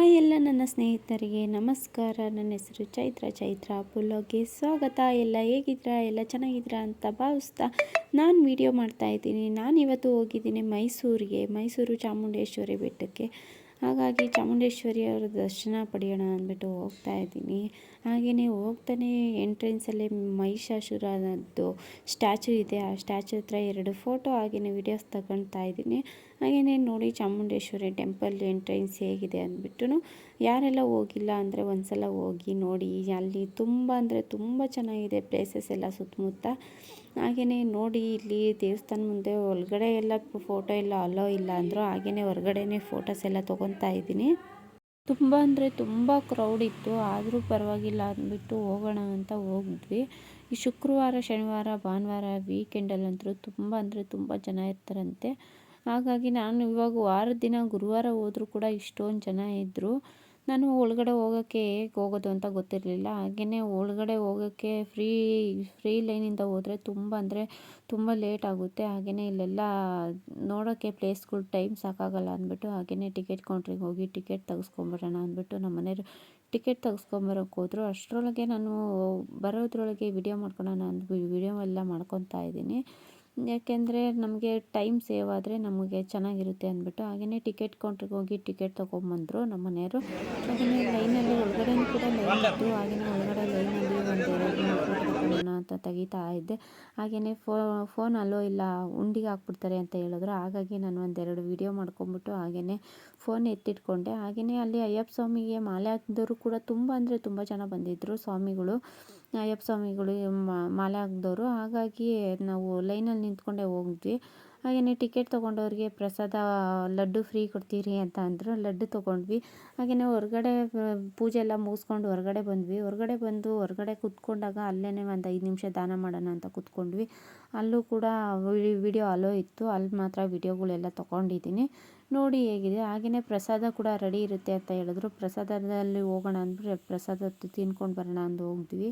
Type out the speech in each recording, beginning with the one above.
Hi ಎಲ್ಲ ನನ್ನ ಸ್ನೇಹಿತರಿಗೆ ನಮಸ್ಕಾರ. ನನ್ನ ಹೆಸರು ಚೈತ್ರ. ಚೈತ್ರ ಪುಲ್ಲೋಗೆ ಸ್ವಾಗತ. ಎಲ್ಲ ಹೇಗಿದ್ದೀರಾ? ಎಲ್ಲ ಚೆನ್ನಾಗಿದ್ದೀರಾ ಅಂತ ಭಾವಿಸ್ತಾ ನಾನು ವಿಡಿಯೋ ಮಾಡ್ತಾ ಇದ್ದೀನಿ. ನಾನು ಇವತ್ತು ಹೋಗಿದ್ದೀನಿ ಮೈಸೂರಿಗೆ, ಮೈಸೂರು ಚಾಮುಂಡೇಶ್ವರಿ ಬೆಟ್ಟಕ್ಕೆ. ಹಾಗಾಗಿ ಚಾಮುಂಡೇಶ್ವರಿ ಅವರ ದರ್ಶನ ಪಡೆಯೋಣ ಅಂದ್ಬಿಟ್ಟು ಹೋಗ್ತಾ ಇದ್ದೀನಿ. ಹಾಗೆಯೇ ಹೋಗ್ತಾನೆ ಎಂಟ್ರೆನ್ಸಲ್ಲೇ ಮಹಿಷಾಸುರನದ್ದು ಸ್ಟ್ಯಾಚು ಇದೆ. ಆ ಸ್ಟ್ಯಾಚು ಹತ್ರ ಎರಡು ಫೋಟೋ ಹಾಗೆಯೇ ವಿಡಿಯೋಸ್ ತಗೊಳ್ತಾ ಇದ್ದೀನಿ. ಹಾಗೆಯೇ ನೋಡಿ ಚಾಮುಂಡೇಶ್ವರಿ ಟೆಂಪಲ್ ಎಂಟ್ರೆನ್ಸ್ ಹೇಗಿದೆ ಅಂದ್ಬಿಟ್ಟು ಯಾರೆಲ್ಲ ಹೋಗಿಲ್ಲ ಅಂದರೆ ಒಂದ್ಸಲ ಹೋಗಿ ನೋಡಿ. ಅಲ್ಲಿ ತುಂಬ ಅಂದರೆ ತುಂಬ ಚೆನ್ನಾಗಿದೆ ಪ್ಲೇಸಸ್ ಎಲ್ಲ ಸುತ್ತಮುತ್ತ. ಹಾಗೆಯೇ ನೋಡಿ ಇಲ್ಲಿ ದೇವಸ್ಥಾನ ಮುಂದೆ ಒಳಗಡೆ ಎಲ್ಲ ಫೋಟೋ ಎಲ್ಲ ಅಲೋ ಇಲ್ಲ ಅಂದರು ಹಾಗೆಯೇ ಹೊರಗಡೆನೇ ಫೋಟೋಸ್ ಎಲ್ಲ ತೊಗೊತಾ ಇದ್ದೀನಿ. ತುಂಬ ಅಂದರೆ ತುಂಬ ಕ್ರೌಡ್ ಇತ್ತು. ಆದರೂ ಪರವಾಗಿಲ್ಲ ಅಂದ್ಬಿಟ್ಟು ಹೋಗೋಣ ಅಂತ ಹೋಗಿದ್ವಿ. ಈ ಶುಕ್ರವಾರ, ಶನಿವಾರ, ಭಾನುವಾರ ವೀಕೆಂಡಲ್ಲಂತೂ ತುಂಬ ಅಂದರೆ ತುಂಬ ಜನ ಇರ್ತಾರಂತೆ. ಹಾಗಾಗಿ ನಾನು ಇವಾಗ ವಾರದ ದಿನ ಗುರುವಾರ ಹೋದರೂ ಕೂಡ ಇಷ್ಟೊಂದು ಜನ ಇದ್ದರು ನಾನು ಒಳಗಡೆ ಹೋಗೋಕ್ಕೆ ಹೇಗೆ ಹೋಗೋದು ಅಂತ ಗೊತ್ತಿರಲಿಲ್ಲ. ಹಾಗೆಯೇ ಒಳಗಡೆ ಹೋಗೋಕ್ಕೆ ಫ್ರೀ ಫ್ರೀ ಲೈನಿಂದ ಹೋದರೆ ತುಂಬ ಅಂದರೆ ತುಂಬ ಲೇಟ್ ಆಗುತ್ತೆ. ಹಾಗೆಯೇ ಇಲ್ಲೆಲ್ಲ ನೋಡೋಕ್ಕೆ ಪ್ಲೇಸ್ಗಳು ಟೈಮ್ ಸಾಕಾಗಲ್ಲ ಅಂದ್ಬಿಟ್ಟು ಹಾಗೆಯೇ ಟಿಕೆಟ್ ಕೌಂಟ್ರಿಗೆ ಹೋಗಿ ಟಿಕೆಟ್ ತೆಗೆಸ್ಕೊಂಬರೋಣ ಅಂದ್ಬಿಟ್ಟು ನಮ್ಮ ಮನೆಯವರು ಟಿಕೆಟ್ ತೆಗೆಸ್ಕೊಂಬರೋಕೆ ಹೋದರು. ಅಷ್ಟರೊಳಗೆ ನಾನು ಬರೋದ್ರೊಳಗೆ ವಿಡಿಯೋ ಮಾಡ್ಕೊಳ್ಳೋಣ ಅಂದ್ಬಿಟ್ಟು ವಿಡಿಯೋ ಎಲ್ಲ ಮಾಡ್ಕೊತಾ ಇದ್ದೀನಿ. ಯಾಕೆಂದರೆ ನಮಗೆ ಟೈಮ್ ಸೇವ್ ಆದರೆ ನಮಗೆ ಚೆನ್ನಾಗಿರುತ್ತೆ ಅಂದ್ಬಿಟ್ಟು ಹಾಗೆಯೇ ಟಿಕೆಟ್ ಕೌಂಟ್ರಿಗೆ ಹೋಗಿ ಟಿಕೆಟ್ ತೊಗೊಂಬಂದರು ನಮ್ಮ ಮನೆಯವರು. ಹಾಗೆಯೇ ಲೈನಲ್ಲಿ ಒಳಗಡೆ ಕೂಡ ಲೈನ್ ಇತ್ತು. ಹಾಗೆಯೇ ಒಳಗಡೆ ಲೈನಲ್ಲಿ ಒಂದು ಎರಡು ಮೂರು ಫೋಟೋ ಅಂತ ತೆಗಿತಾ ಇದ್ದೆ. ಹಾಗೆಯೇ ಫೋ ಫೋನ್ ಅಲ್ಲೋ ಇಲ್ಲ, ಉಂಡಿಗೆ ಹಾಕ್ಬಿಡ್ತಾರೆ ಅಂತ ಹೇಳಿದ್ರು. ಹಾಗಾಗಿ ನಾನು ಒಂದೆರಡು ವಿಡಿಯೋ ಮಾಡ್ಕೊಂಬಿಟ್ಟು ಹಾಗೆಯೇ ಫೋನ್ ಎತ್ತಿಟ್ಕೊಂಡೆ. ಹಾಗೆಯೇ ಅಲ್ಲಿ ಅಯ್ಯಪ್ಪ ಸ್ವಾಮಿಗೆ ಮಾಲೆ ಹಾಕಿದವರು ಕೂಡ ತುಂಬ ಅಂದರೆ ತುಂಬ ಜನ ಬಂದಿದ್ದರು ಸ್ವಾಮಿಗಳು. ಅಯ್ಯಪ್ಪ ಸ್ವಾಮಿಗಳು ಮಾಲೆ ಹಾಕಿದವರು. ಹಾಗಾಗಿ ನಾವು ಲೈನಲ್ಲಿ ನಿಂತ್ಕೊಂಡೇ ಹೋಗಿದ್ವಿ. ಹಾಗೆಯೇ ಟಿಕೆಟ್ ತೊಗೊಂಡವ್ರಿಗೆ ಪ್ರಸಾದ, ಲಡ್ಡು ಫ್ರೀ ಕೊಡ್ತೀರಿ ಅಂತ ಅಂದರು ಲಡ್ಡು ತೊಗೊಂಡ್ವಿ. ಹಾಗೆಯೇ ಹೊರಗಡೆ, ಪೂಜೆ ಎಲ್ಲ ಮುಗಿಸ್ಕೊಂಡು ಹೊರಗಡೆ ಬಂದ್ವಿ. ಹೊರಗಡೆ ಬಂದು ಹೊರಗಡೆ ಕೂತ್ಕೊಂಡಾಗ ಅಲ್ಲೇ ಒಂದು ಐದು ನಿಮಿಷ ದಾನ ಮಾಡೋಣ ಅಂತ ಕೂತ್ಕೊಂಡ್ವಿ. ಅಲ್ಲೂ ಕೂಡ ವಿಡಿಯೋ ಅಲೋ ಇತ್ತು. ಅಲ್ಲಿ ಮಾತ್ರ ವಿಡಿಯೋಗಳೆಲ್ಲ ತೊಗೊಂಡಿದ್ದೀನಿ. ನೋಡಿ ಹೇಗಿದೆ. ಹಾಗೆಯೇ ಪ್ರಸಾದ ಕೂಡ ರೆಡಿ ಇರುತ್ತೆ ಅಂತ ಹೇಳಿದ್ರು. ಪ್ರಸಾದದಲ್ಲಿ ಹೋಗೋಣ ಅಂದರೆ, ಪ್ರಸಾದ ತಿನ್ಕೊಂಡು ಬರೋಣ ಅಂದು ಹೋಗಿದ್ವಿ.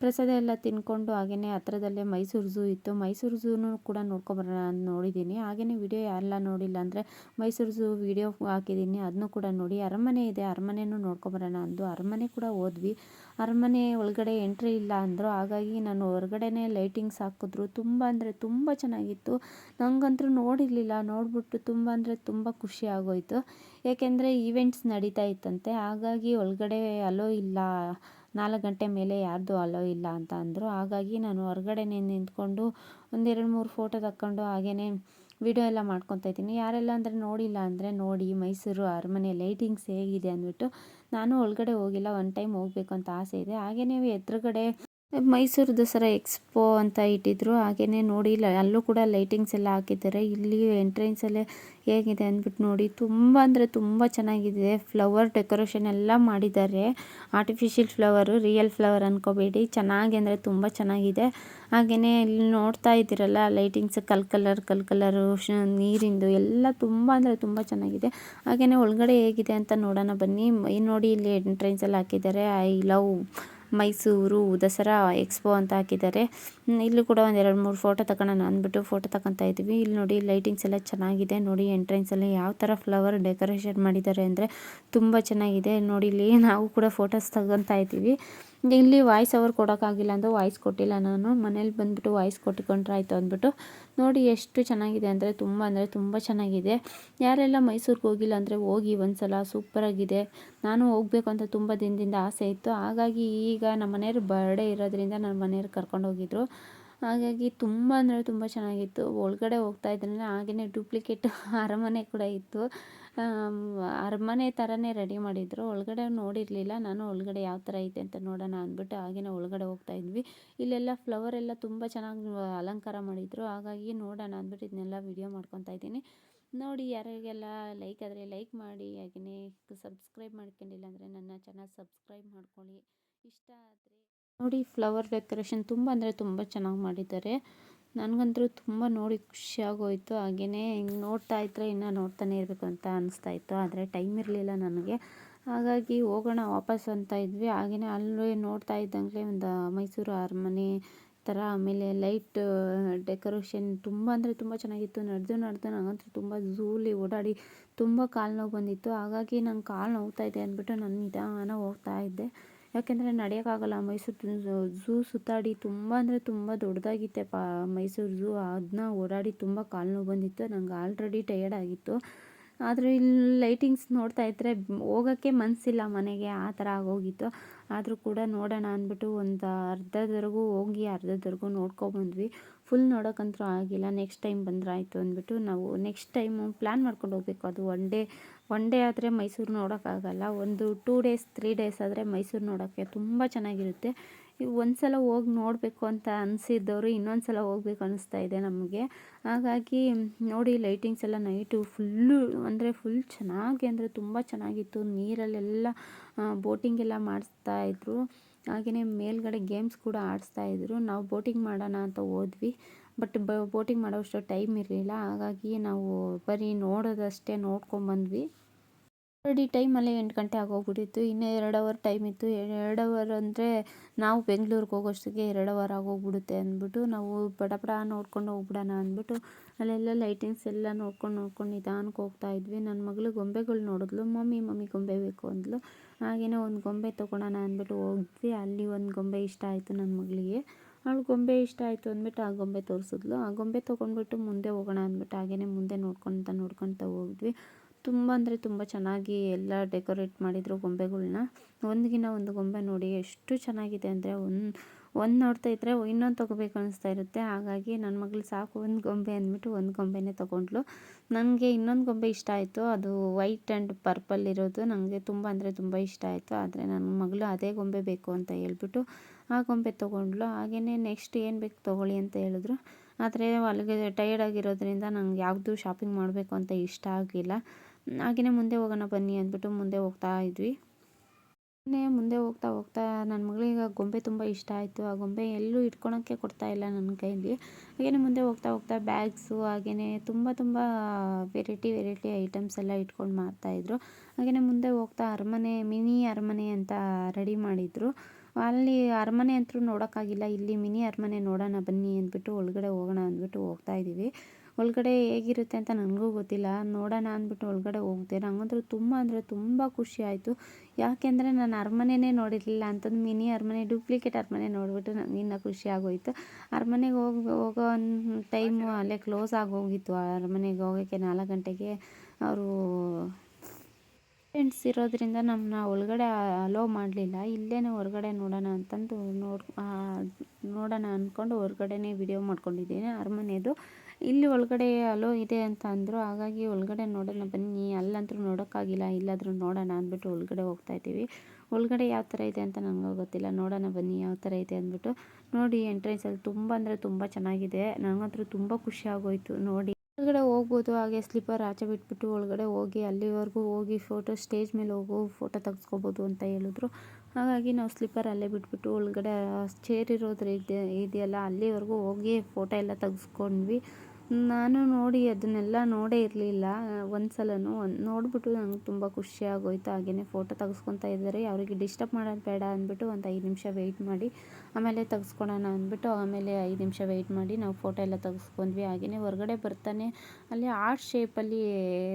ಪ್ರಸಾದ ಎಲ್ಲ ತಿನ್ಕೊಂಡು ಹಾಗೆಯೇ ಹತ್ರದಲ್ಲೇ ಮೈಸೂರು ಝೂ ಇತ್ತು. ಮೈಸೂರು ಝೂನು ಕೂಡ ನೋಡ್ಕೊಬರೋಣ ಅಂತ ನೋಡಿದ್ದೀನಿ. ಹಾಗೆಯೇ ವಿಡಿಯೋ ಯಾರೆಲ್ಲ ನೋಡಿಲ್ಲ ಅಂದರೆ ಮೈಸೂರು ಝೂ ವಿಡಿಯೋ ಹಾಕಿದ್ದೀನಿ. ಅದನ್ನು ಕೂಡ ನೋಡಿ. ಅರಮನೆ ಇದೆ. ಅರಮನೆಯೂ ನೋಡ್ಕೊಬರೋಣ ಅಂದು. ಅರಮನೆ ಕೂಡ ಹೋದ್ವಿ. ಅರಮನೆ ಒಳಗಡೆ ಎಂಟ್ರಿ ಇಲ್ಲ ಅಂದರು. ಹಾಗಾಗಿ ನಾನು ಹೊರಗಡೆನೇ ಲೈಟಿಂಗ್ಸ್ ಹಾಕಿದ್ರು. ತುಂಬ ಅಂದರೆ ತುಂಬ ಚೆನ್ನಾಗಿತ್ತು. ನನಗಂತೂ ನೋಡಿರಲಿಲ್ಲ. ನೋಡಿಬಿಟ್ಟು ತುಂಬ ಅಂದರೆ ತುಂಬ ಖುಷಿ ಆಗೋಯಿತು. ಏಕೆಂದರೆ ಈವೆಂಟ್ಸ್ ನಡೀತಾ ಇತ್ತಂತೆ. ಹಾಗಾಗಿ ಒಳಗಡೆ ಅಲೋ ಇಲ್ಲ. ನಾಲ್ಕು ಗಂಟೆ ಮೇಲೆ ಯಾರ್ದು ಅಲೋ ಇಲ್ಲ ಅಂತ ಅಂದರು. ಹಾಗಾಗಿ ನಾನು ಹೊರಗಡೆನೇ ನಿಂತ್ಕೊಂಡು ಒಂದೆರಡು ಮೂರು ಫೋಟೋ ತಕ್ಕೊಂಡು ಹಾಗೆಯೇ ವಿಡಿಯೋ ಎಲ್ಲ ಮಾಡ್ಕೊತಾ ಇದ್ದೀನಿ. ಯಾರೆಲ್ಲ ಅಂದರೆ ನೋಡಿಲ್ಲ ಅಂದರೆ ನೋಡಿ, ಮೈಸೂರು ಅರಮನೆ ಲೈಟಿಂಗ್ಸ್ ಹೇಗಿದೆ ಅಂದ್ಬಿಟ್ಟು ನಾನು ಒಳಗಡೆ ಹೋಗಿಲ್ಲ ಒನ್ ಟೈಮ್ ಹೋಗಬೇಕು ಅಂತ ಆಸೆ ಇದೆ. ಹಾಗೆಯೇ ಎದುರುಗಡೆ ಮೈಸೂರು ದಸರಾ ಎಕ್ಸ್ಪೋ ಅಂತ ಇಟ್ಟಿದ್ರು ಹಾಗೆಯೇ ನೋಡಿ ಅಲ್ಲೂ ಕೂಡ ಲೈಟಿಂಗ್ಸ್ ಎಲ್ಲ ಹಾಕಿದ್ದಾರೆ. ಇಲ್ಲಿ ಎಂಟ್ರೆನ್ಸಲ್ಲೇ ಹೇಗಿದೆ ಅಂದ್ಬಿಟ್ಟು ನೋಡಿ, ತುಂಬ ಅಂದರೆ ತುಂಬ ಚೆನ್ನಾಗಿದೆ. ಫ್ಲವರ್ ಡೆಕೋರೇಷನ್ ಎಲ್ಲ ಮಾಡಿದ್ದಾರೆ. ಆರ್ಟಿಫಿಷಿಯಲ್ ಫ್ಲವರು ರಿಯಲ್ ಫ್ಲವರ್ ಅಂದ್ಕೋಬೇಡಿ ಚೆನ್ನಾಗಿ ಅಂದರೆ ತುಂಬ ಚೆನ್ನಾಗಿದೆ. ಹಾಗೆಯೇ ಇಲ್ಲಿ ನೋಡ್ತಾ ಇದ್ದೀರಲ್ಲ ಲೈಟಿಂಗ್ಸ್ ಕಲ್ ಕಲರ್ ಕಲ್ ಕಲರು ನೀರಿಂದು ಎಲ್ಲ ತುಂಬ ಅಂದರೆ ತುಂಬ ಚೆನ್ನಾಗಿದೆ. ಹಾಗೆಯೇ ಒಳಗಡೆ ಹೇಗಿದೆ ಅಂತ ನೋಡೋಣ ಬನ್ನಿ. ನೋಡಿ ಇಲ್ಲಿ ಎಂಟ್ರೆನ್ಸಲ್ಲಿ ಹಾಕಿದ್ದಾರೆ I love Mysuru, Dasara expo ಅಂತ ಹಾಕಿದ್ದಾರೆ. ಇಲ್ಲೂ ಕೂಡ ಒಂದು ಎರಡು ಮೂರು ಫೋಟೋ ತಗೊಳ್ಳೋಣ ಅಂದ್ಬಿಟ್ಟು ಫೋಟೋ ತಗೊತಾ ಇದ್ವಿ. ಇಲ್ಲಿ ನೋಡಿ ಲೈಟಿಂಗ್ಸ್ ಎಲ್ಲ ಚೆನ್ನಾಗಿದೆ. ನೋಡಿ ಎಂಟ್ರೆನ್ಸಲ್ಲಿ ಯಾವ ಥರ ಫ್ಲವರ್ ಡೆಕೋರೇಷನ್ ಮಾಡಿದ್ದಾರೆ ಅಂದರೆ ತುಂಬ ಚೆನ್ನಾಗಿದೆ. ನೋಡಿ ಇಲ್ಲಿ ನಾವು ಕೂಡ ಫೋಟೋಸ್ ತಗೊತಾ ಇದ್ದೀವಿ. ಇಲ್ಲಿ ವಾಯ್ಸ್ ಅವ್ರು ಕೊಡೋಕ್ಕಾಗಿಲ್ಲ ಅಂದರೆ ವಾಯ್ಸ್ ಕೊಟ್ಟಿಲ್ಲ. ನಾನು ಮನೇಲಿ ಬಂದುಬಿಟ್ಟು ವಾಯ್ಸ್ ಕೊಟ್ಟಿಕೊಂಡ್ರೆ ಆಯಿತು ಅಂದ್ಬಿಟ್ಟು, ನೋಡಿ ಎಷ್ಟು ಚೆನ್ನಾಗಿದೆ ಅಂದರೆ ತುಂಬ ಅಂದರೆ ತುಂಬ ಚೆನ್ನಾಗಿದೆ. ಯಾರೆಲ್ಲ ಮೈಸೂರಿಗೆ ಹೋಗಿಲ್ಲ ಅಂದರೆ ಹೋಗಿ ಒಂದು ಸಲ ಸೂಪರಾಗಿದೆ ನಾನು ಹೋಗಬೇಕು ಅಂತ ತುಂಬ ದಿನದಿಂದ ಆಸೆ ಇತ್ತು. ಹಾಗಾಗಿ ಈಗ ನಮ್ಮ ಮನೆಯವ್ರ ಬರ್ಡೇ ಇರೋದ್ರಿಂದ ನನ್ನ ಮನೆಯವ್ರು ಕರ್ಕೊಂಡು ಹೋಗಿದ್ರು. ಹಾಗಾಗಿ ತುಂಬ ಅಂದರೆ ತುಂಬ ಚೆನ್ನಾಗಿತ್ತು. ಒಳಗಡೆ ಹೋಗ್ತಾ ಇದ್ದರೆ ಹಾಗೆಯೇ ಡೂಪ್ಲಿಕೇಟ್ ಅರಮನೆ ಕೂಡ ಇತ್ತು. ಅರಮನೆ ಥರನೇ ರೆಡಿ ಮಾಡಿದ್ರು. ಒಳಗಡೆ ನೋಡಿರಲಿಲ್ಲ. ನಾನು ಒಳಗಡೆ ಯಾವ ಥರ ಐತೆ ಅಂತ ನೋಡೋಣ ಅಂದ್ಬಿಟ್ಟು ಹಾಗೆಯೇ ಒಳಗಡೆ ಹೋಗ್ತಾ ಇದ್ವಿ. ಇಲ್ಲೆಲ್ಲ ಫ್ಲವರ್ ಎಲ್ಲ ತುಂಬ ಚೆನ್ನಾಗಿ ಅಲಂಕಾರ ಮಾಡಿದರು. ಹಾಗಾಗಿ ನೋಡೋಣ ಅಂದ್ಬಿಟ್ಟು ಇದನ್ನೆಲ್ಲ ವಿಡಿಯೋ ಮಾಡ್ಕೊತಾ ಇದ್ದೀನಿ. ನೋಡಿ, ಯಾರಿಗೆಲ್ಲ ಲೈಕ್ ಆದರೆ ಲೈಕ್ ಮಾಡಿ ಹಾಗೆಯೇ ಸಬ್ಸ್ಕ್ರೈಬ್ ಮಾಡ್ಕೊಂಡಿಲ್ಲ ಅಂದರೆ ನನ್ನ ಚಾನಲ್ ಸಬ್ಸ್ಕ್ರೈಬ್ ಮಾಡ್ಕೊಳ್ಳಿ. ಇಷ್ಟ ಆದರೆ ನೋಡಿ ಫ್ಲವರ್ ಡೆಕೋರೇಷನ್ ತುಂಬ ಅಂದರೆ ತುಂಬ ಚೆನ್ನಾಗಿ ಮಾಡಿದ್ದಾರೆ. ನನಗಂತೂ ತುಂಬ ನೋಡಿ ಖುಷಿಯಾಗೋಯಿತು ಹಾಗೆಯೇ ಹಿಂಗೆ ನೋಡ್ತಾ ಇದ್ದರೆ ಇನ್ನೂ ನೋಡ್ತಾನೆ ಇರಬೇಕು ಅಂತ ಅನಿಸ್ತಾ ಇತ್ತು. ಆದರೆ ಟೈಮ್ ಇರಲಿಲ್ಲ ನನಗೆ. ಹಾಗಾಗಿ ಹೋಗೋಣ, ವಾಪಸ್ ಅಂತ ಇದ್ವಿ. ಹಾಗೆಯೇ ಅಲ್ಲಿ ನೋಡ್ತಾ ಇದ್ದಂಗೆ ಒಂದು ಮೈಸೂರು ಅರಮನೆ ಥರ, ಆಮೇಲೆ ಲೈಟ್, ಡೆಕೋರೇಷನ್ ತುಂಬ ಅಂದರೆ ತುಂಬ ಚೆನ್ನಾಗಿತ್ತು. ನಡೆದು ನಡೆದು ನನಗಂತೂ ತುಂಬ ಝೂಲಿ ಓಡಾಡಿ ತುಂಬ ಕಾಲು ನೋವು ಬಂದಿತ್ತು. ಹಾಗಾಗಿ ನಂಗೆ ಕಾಲು ನೋವ್ತಾ ಇದೆ ಅಂದ್ಬಿಟ್ಟು ನಾನು ನಿಧಾನ ಹೋಗ್ತಾ ಇದ್ದೆ. ಯಾಕೆಂದರೆ ನಡೆಯೋಕ್ಕಾಗಲ್ಲ. ಮೈಸೂರು ಝೂ ಸುತ್ತಾಡಿ ತುಂಬ ಅಂದರೆ ತುಂಬ ದೊಡ್ಡದಾಗಿತ್ತೆ ಪಾ ಮೈಸೂರು ಝೂ. ಅದನ್ನ ಓಡಾಡಿ ತುಂಬ ಕಾಲು ನೋವು ಬಂದಿತ್ತು. ನಂಗೆ ಆಲ್ರೆಡಿ ಟಯರ್ಡ್ ಆಗಿತ್ತು. ಆದರೆ ಇಲ್ಲಿ ಲೈಟಿಂಗ್ಸ್ ನೋಡ್ತಾ ಇದ್ದರೆ ಹೋಗೋಕ್ಕೆ ಮನಸ್ಸಿಲ್ಲ ಮನೆಗೆ. ಆ ಥರ ಆಗೋಗಿತ್ತು. ಆದರೂ ಕೂಡ ನೋಡೋಣ ಅಂದ್ಬಿಟ್ಟು ಒಂದು ಅರ್ಧದವರೆಗೂ ಹೋಗಿ ಅರ್ಧದವರೆಗೂ ನೋಡ್ಕೊಬಂದ್ವಿ ಫುಲ್ ನೋಡೋಕ್ಕಂತೂ ಆಗಿಲ್ಲ. ನೆಕ್ಸ್ಟ್ ಟೈಮ್ ಬಂದ್ರೆ ಆಯಿತು ಅಂದ್ಬಿಟ್ಟು ನಾವು ನೆಕ್ಸ್ಟ್ ಟೈಮು ಪ್ಲ್ಯಾನ್ ಮಾಡ್ಕೊಂಡು ಹೋಗ್ಬೇಕು. ಅದು ಒನ್ ಡೇ ಒನ್ ಡೇ ಆದರೆ ಮೈಸೂರು ನೋಡೋಕ್ಕಾಗಲ್ಲ ಒಂದು ಟೂ ಡೇಸ್ ತ್ರೀ ಡೇಸ್ ಆದರೆ ಮೈಸೂರು ನೋಡೋಕ್ಕೆ ತುಂಬ ಚೆನ್ನಾಗಿರುತ್ತೆ. ಒಂದು ಸಲ ಹೋಗಿ ನೋಡಬೇಕು ಅಂತ ಅನಿಸಿದ್ದವರು ಇನ್ನೊಂದು ಸಲ ಹೋಗ್ಬೇಕು ಅನಿಸ್ತಾ ಇದೆ ನಮಗೆ. ಹಾಗಾಗಿ ನೋಡಿ ಲೈಟಿಂಗ್ಸ್ ಎಲ್ಲ ನೈಟು ಫುಲ್ಲು ಅಂದರೆ ಫುಲ್ ಚೆನ್ನಾಗಿ ಅಂದರೆ ತುಂಬ ಚೆನ್ನಾಗಿತ್ತು. ನೀರಲ್ಲೆಲ್ಲ ಬೋಟಿಂಗ್ ಎಲ್ಲ ಮಾಡಿಸ್ತಾ ಇದ್ರು. ಹಾಗೆಯೇ ಮೇಲ್ಗಡೆ ಗೇಮ್ಸ್ ಕೂಡ ಆಡಿಸ್ತಾ ಇದ್ರು. ನಾವು ಬೋಟಿಂಗ್ ಮಾಡೋಣ ಅಂತ ಹೋದ್ವಿ. ಬಟ್ ಬೋಟಿಂಗ್ ಮಾಡೋಷ್ಟು ಟೈಮ್ ಇರಲಿಲ್ಲ. ಹಾಗಾಗಿ ನಾವು ಬರೀ ನೋಡೋದಷ್ಟೇ ನೋಡ್ಕೊಂಬಂದ್ವಿ. ಆಲ್ರೆಡಿ ಟೈಮಲ್ಲೇ ಎಂಟು ಗಂಟೆ ಆಗೋಗ್ಬಿಟ್ಟಿತ್ತು. ಇನ್ನೂ ಎರಡು ಅವರ್ ಟೈಮ್ ಇತ್ತು. ಎರಡು ಅವರ್ ಅಂದರೆ ನಾವು ಬೆಂಗ್ಳೂರಿಗೆ ಹೋಗೋಷ್ಟಕ್ಕೆ ಎರಡು ಅವರ್ ಆಗೋಗ್ಬಿಡುತ್ತೆ ಅಂದ್ಬಿಟ್ಟು ನಾವು ಬಡ ಬಡ ನೋಡ್ಕೊಂಡು ಹೋಗ್ಬಿಡೋಣ ಅಂದ್ಬಿಟ್ಟು ಅಲ್ಲೆಲ್ಲ ಲೈಟಿಂಗ್ಸ್ ಎಲ್ಲ ನೋಡ್ಕೊಂಡು ನೋಡ್ಕೊಂಡು ನಿಧಾನಕ್ಕೆ ಹೋಗ್ತಾ ಇದ್ವಿ. ನನ್ನ ಮಗಳು ಗೊಂಬೆಗಳು ನೋಡಿದ್ಲು. ಮಮ್ಮಿ ಮಮ್ಮಿ ಗೊಂಬೆ ಬೇಕು ಅಂದ್ಲು. ಹಾಗೆಯೇ ಒಂದು ಗೊಂಬೆ ತೊಗೊಳೋಣ ಅಂದ್ಬಿಟ್ಟು ಹೋದ್ವಿ. ಅಲ್ಲಿ ಒಂದು ಗೊಂಬೆ ಇಷ್ಟ ಆಯಿತು ನನ್ನ ಮಗಳಿಗೆ. ಅವಳು ಗೊಂಬೆ ಇಷ್ಟ ಆಯಿತು ಅಂದ್ಬಿಟ್ಟು ಆ ಗೊಂಬೆ ತೋರಿಸಿದ್ಲು. ಆ ಗೊಂಬೆ ತೊಗೊಂಡ್ಬಿಟ್ಟು ಮುಂದೆ ಹೋಗೋಣ ಅಂದ್ಬಿಟ್ಟು ಹಾಗೆಯೇ ಮುಂದೆ ನೋಡ್ಕೊತ ನೋಡ್ಕೊತ ಹೋದ್ವಿ. ತುಂಬ ಅಂದರೆ ತುಂಬ ಚೆನ್ನಾಗಿ ಎಲ್ಲ ಡೆಕೋರೇಟ್ ಮಾಡಿದರು ಗೊಂಬೆಗಳನ್ನ ಒಂದಿಗಿನ ಒಂದು ಗೊಂಬೆ ನೋಡಿ ಎಷ್ಟು ಚೆನ್ನಾಗಿದೆ ಅಂದರೆ ಒಂದು ಒಂದು ನೋಡ್ತಾ ಇದ್ದರೆ ಇನ್ನೊಂದು ತೊಗೋಬೇಕು ಅನಿಸ್ತಾ ಇರುತ್ತೆ. ಹಾಗಾಗಿ ನನ್ನ ಮಗಳು ಸಾಕು ಒಂದು ಗೊಂಬೆ ಅಂದ್ಬಿಟ್ಟು ಒಂದು ಗೊಂಬೆನೇ ತೊಗೊಂಡ್ಲು ನನಗೆ ಇನ್ನೊಂದು ಗೊಂಬೆ ಇಷ್ಟ ಆಯಿತು. ಅದು ವೈಟ್ ಆ್ಯಂಡ್ ಪರ್ಪಲ್ ಇರೋದು ನನಗೆ ತುಂಬ ಅಂದರೆ ತುಂಬ ಇಷ್ಟ ಆಯಿತು. ಆದರೆ ನನ್ನ ಮಗಳು ಅದೇ ಗೊಂಬೆ ಬೇಕು ಅಂತ ಹೇಳ್ಬಿಟ್ಟು ಆ ಗೊಂಬೆ ತೊಗೊಂಡ್ಲು ಹಾಗೆಯೇ ನೆಕ್ಸ್ಟ್ ಏನು ಬೇಕು ತೊಗೊಳ್ಳಿ ಅಂತ ಹೇಳಿದ್ರು. ಆದರೆ ಅಲ್ಲಿಗೆ ಟಯರ್ಡ್ ಆಗಿರೋದ್ರಿಂದ ನಂಗೆ ಯಾವುದು ಶಾಪಿಂಗ್ ಮಾಡಬೇಕು ಅಂತ ಇಷ್ಟ ಆಗಿಲ್ಲ. ಹಾಗೆಯೇ ಮುಂದೆ ಹೋಗೋಣ ಬನ್ನಿ ಅಂದ್ಬಿಟ್ಟು ಮುಂದೆ ಹೋಗ್ತಾ ಇದ್ವಿ. ಮುಂದೆ ಹೋಗ್ತಾ ಹೋಗ್ತಾ ನನ್ನ ಮಗಳಿಗೆ ಗೊಂಬೆ ತುಂಬ ಇಷ್ಟ ಆಯಿತು. ಆ ಗೊಂಬೆ ಎಲ್ಲೂ ಇಟ್ಕೊಳಕ್ಕೆ ಕೊಡ್ತಾ ಇಲ್ಲ ನನ್ನ ಕೈಯಲ್ಲಿ. ಹಾಗೆಯೇ ಮುಂದೆ ಹೋಗ್ತಾ ಹೋಗ್ತಾ ಬ್ಯಾಗ್ಸು ಹಾಗೆಯೇ ತುಂಬ ತುಂಬ ವೆರೈಟಿ ವೆರೈಟಿ ಐಟಮ್ಸ್ ಎಲ್ಲ ಇಟ್ಕೊಂಡು ಮಾಡ್ತಾಯಿದ್ರು ಹಾಗೆಯೇ ಮುಂದೆ ಹೋಗ್ತಾ ಅರಮನೆ, ಮಿನಿ ಅರಮನೆ ಅಂತ ರೆಡಿ ಮಾಡಿದರು. ಅಲ್ಲಿ ಅರಮನೆ ಅಂತೂ ನೋಡೋಕ್ಕಾಗಿಲ್ಲ. ಇಲ್ಲಿ ಮಿನಿ ಅರಮನೆ ನೋಡೋಣ ಬನ್ನಿ ಅಂದ್ಬಿಟ್ಟು ಒಳಗಡೆ ಹೋಗೋಣ ಅಂದ್ಬಿಟ್ಟು ಹೋಗ್ತಾ ಇದ್ದೀವಿ. ಒಳಗಡೆ ಹೇಗಿರುತ್ತೆ ಅಂತ ನನಗೂ ಗೊತ್ತಿಲ್ಲ. ನೋಡೋಣ ಅಂದ್ಬಿಟ್ಟು ಒಳಗಡೆ ಹೋಗ್ದೆ. ನಂಗಂತೂ ತುಂಬ ಅಂದರೆ ತುಂಬ ಖುಷಿ ಆಯಿತು. ಯಾಕೆಂದರೆ ನಾನು ಅರಮನೆನೇ ನೋಡಿರಲಿಲ್ಲ ಅಂತಂದು ಮಿನಿ ಅರಮನೆ ಡೂಪ್ಲಿಕೇಟ್ ಅರಮನೆ ನೋಡಿಬಿಟ್ಟು ನನಗೆ ಇನ್ನೂ ಖುಷಿ ಆಗೋಯಿತು. ಅರಮನೆಗೆ ಹೋಗಿ ಹೋಗೋ ಟೈಮು ಅಲ್ಲೇ ಕ್ಲೋಸ್ ಆಗೋಗಿತ್ತು ಅರಮನೆಗೆ ಹೋಗೋಕ್ಕೆ ನಾಲ್ಕು ಗಂಟೆಗೆ ಅವರು ಫ್ರೆಂಡ್ಸ್ ಇರೋದ್ರಿಂದ ನಮ್ಮನ್ನ ಒಳಗಡೆ ಅಲೋ ಮಾಡಲಿಲ್ಲ. ಇಲ್ಲೇ ಹೊರಗಡೆ ನೋಡೋಣ ಅಂತಂದು ನೋಡಿ ನೋಡೋಣ ಅಂದ್ಕೊಂಡು ಹೊರಗಡೆನೇ ವಿಡಿಯೋ ಮಾಡ್ಕೊಂಡಿದ್ದೀನಿ. ಅರಮನೆದು ಇಲ್ಲಿ ಒಳಗಡೆ ಅಲೋ ಇದೆ ಅಂತ ಅಂದರು, ಹಾಗಾಗಿ ಒಳಗಡೆ ನೋಡೋಣ ಬನ್ನಿ. ಅಲ್ಲಂತೂ ನೋಡೋಕ್ಕಾಗಿಲ್ಲ, ಇಲ್ಲಾದರೂ ನೋಡೋಣ ಅಂದ್ಬಿಟ್ಟು ಒಳಗಡೆ ಹೋಗ್ತಾ ಇದ್ದೀವಿ. ಒಳಗಡೆ ಯಾವ ಥರ ಇದೆ ಅಂತ ನನಗೂ ಗೊತ್ತಿಲ್ಲ. ನೋಡೋಣ ಬನ್ನಿ ಯಾವ ಥರ ಇದೆ ಅಂದ್ಬಿಟ್ಟು. ನೋಡಿ ಎಂಟ್ರೆನ್ಸಲ್ಲಿ ತುಂಬ ಅಂದರೆ ತುಂಬ ಚೆನ್ನಾಗಿದೆ. ನನಗಂತೂ ತುಂಬ ಖುಷಿ ಆಗೋಯಿತು. ನೋಡಿ. ಒಳಗಡೆ ಹೋಗ್ಬೋದು, ಹಾಗೆ ಸ್ಲಿಪ್ಪರ್ ಆಚೆ ಬಿಟ್ಬಿಟ್ಟು ಒಳಗಡೆ ಹೋಗಿ, ಅಲ್ಲಿವರೆಗೂ ಹೋಗಿ ಫೋಟೋ, ಸ್ಟೇಜ್ ಮೇಲೆ ಹೋಗೋ, ಫೋಟೋ ತೆಗೆಸ್ಕೋಬೋದು ಅಂತ ಹೇಳಿದ್ರು. ಹಾಗಾಗಿ ನಾವು ಸ್ಲಿಪ್ಪರ್ ಅಲ್ಲೇ ಬಿಟ್ಬಿಟ್ಟು ಒಳಗಡೆ ಚೇರ್ ಇರೋದ್ರ ಇದೆ ಇದೆಯಲ್ಲ, ಅಲ್ಲಿವರೆಗೂ ಹೋಗಿ ಫೋಟೋ ಎಲ್ಲ ತೆಗೆಸ್ಕೊಂಡ್ವಿ. ನಾನು ನೋಡಿ ಅದನ್ನೆಲ್ಲ ನೋಡೇ ಇರಲಿಲ್ಲ. ಒಂದು ಸಲನೂ ನೋಡಿಬಿಟ್ಟು ನಂಗೆ ತುಂಬ ಖುಷಿ ಆಗೋಯ್ತು. ಹಾಗೆಯೇ ಫೋಟೋ ತೆಗೆಸ್ಕೊತಾ ಇದ್ದಾರೆ. ಅವರಿಗೆ ಡಿಸ್ಟರ್ಬ್ ಮಾಡೋದು ಬೇಡ ಅಂದ್ಬಿಟ್ಟು ಒಂದು ಐದು ನಿಮಿಷ ವೆಯ್ಟ್ ಮಾಡಿ. ಆಮೇಲೆ ತೆಗೆಸ್ಕೊಳೋಣ ಅಂದ್ಬಿಟ್ಟು ಆಮೇಲೆ ಐದು ನಿಮಿಷ ವೆಯ್ಟ್ ಮಾಡಿ ನಾವು ಫೋಟೋ ಎಲ್ಲ ತೆಗೆಸ್ಕೊಂಡ್ವಿ. ಹಾಗೆಯೇ ಹೊರಗಡೆ ಬರ್ತಾನೆ ಅಲ್ಲಿ ಆರ್ಟ್ ಶೇಪಲ್ಲಿ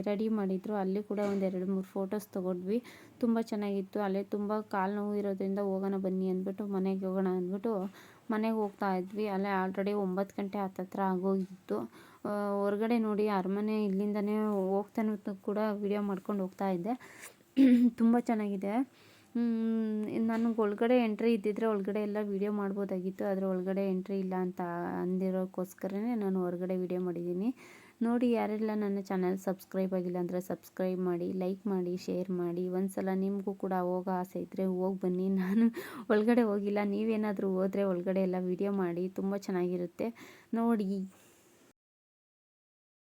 ರೆಡಿ ಮಾಡಿದರು. ಅಲ್ಲಿ ಕೂಡ ಒಂದು ಎರಡು ಮೂರು ಫೋಟೋಸ್ ತೊಗೊಂಡ್ವಿ. ತುಂಬ ಚೆನ್ನಾಗಿತ್ತು. ಅಲ್ಲೇ ತುಂಬ ಕಾಲು ನೋವು ಇರೋದ್ರಿಂದ ಹೋಗೋಣ ಬನ್ನಿ ಅಂದ್ಬಿಟ್ಟು ಮನೆಗೆ ಹೋಗೋಣ ಅಂದ್ಬಿಟ್ಟು ಮನೆಗೆ ಹೋಗ್ತಾ ಇದ್ವಿ. ಅಲ್ಲೇ ಆಲ್ರೆಡಿ ಒಂಬತ್ತು ಗಂಟೆ ಹತ್ತತ್ರ ಆಗೋಗಿತ್ತು. ಹೊರಗಡೆ ನೋಡಿ ಅರಮನೆ ಇಲ್ಲಿಂದನೇ ಹೋಗ್ತಾನೂ ಕೂಡ ವಿಡಿಯೋ ಮಾಡ್ಕೊಂಡು ಹೋಗ್ತಾ ಇದ್ದೆ. ತುಂಬ ಚೆನ್ನಾಗಿದೆ. ನನಗೆ ಒಳಗಡೆ ಎಂಟ್ರಿ ಇದ್ದಿದ್ರೆ ಒಳಗಡೆ ಎಲ್ಲ ವೀಡಿಯೋ ಮಾಡ್ಬೋದಾಗಿತ್ತು. ಆದರೆ ಒಳಗಡೆ ಎಂಟ್ರಿ ಇಲ್ಲ ಅಂತ ಅಂದಿರೋಕ್ಕೋಸ್ಕರನೇ ನಾನು ಹೊರಗಡೆ ವೀಡಿಯೋ ಮಾಡಿದ್ದೀನಿ. ನೋಡಿ ಯಾರೆಲ್ಲ ನನ್ನ ಚಾನಲ್ ಸಬ್ಸ್ಕ್ರೈಬ್ ಆಗಿಲ್ಲ ಅಂದರೆ ಸಬ್ಸ್ಕ್ರೈಬ್ ಮಾಡಿ, ಲೈಕ್ ಮಾಡಿ, ಶೇರ್ ಮಾಡಿ. ಒಂದು ಸಲ ನಿಮಗೂ ಕೂಡ ಹೋಗೋ ಆಸೆ ಇದ್ದರೆ ಹೋಗಿ ಬನ್ನಿ. ನಾನು ಒಳಗಡೆ ಹೋಗಿಲ್ಲ. ನೀವೇನಾದರೂ ಹೋದರೆ ಒಳಗಡೆ ಎಲ್ಲ ವೀಡಿಯೋ ಮಾಡಿ. ತುಂಬ ಚೆನ್ನಾಗಿರುತ್ತೆ. ನೋಡಿ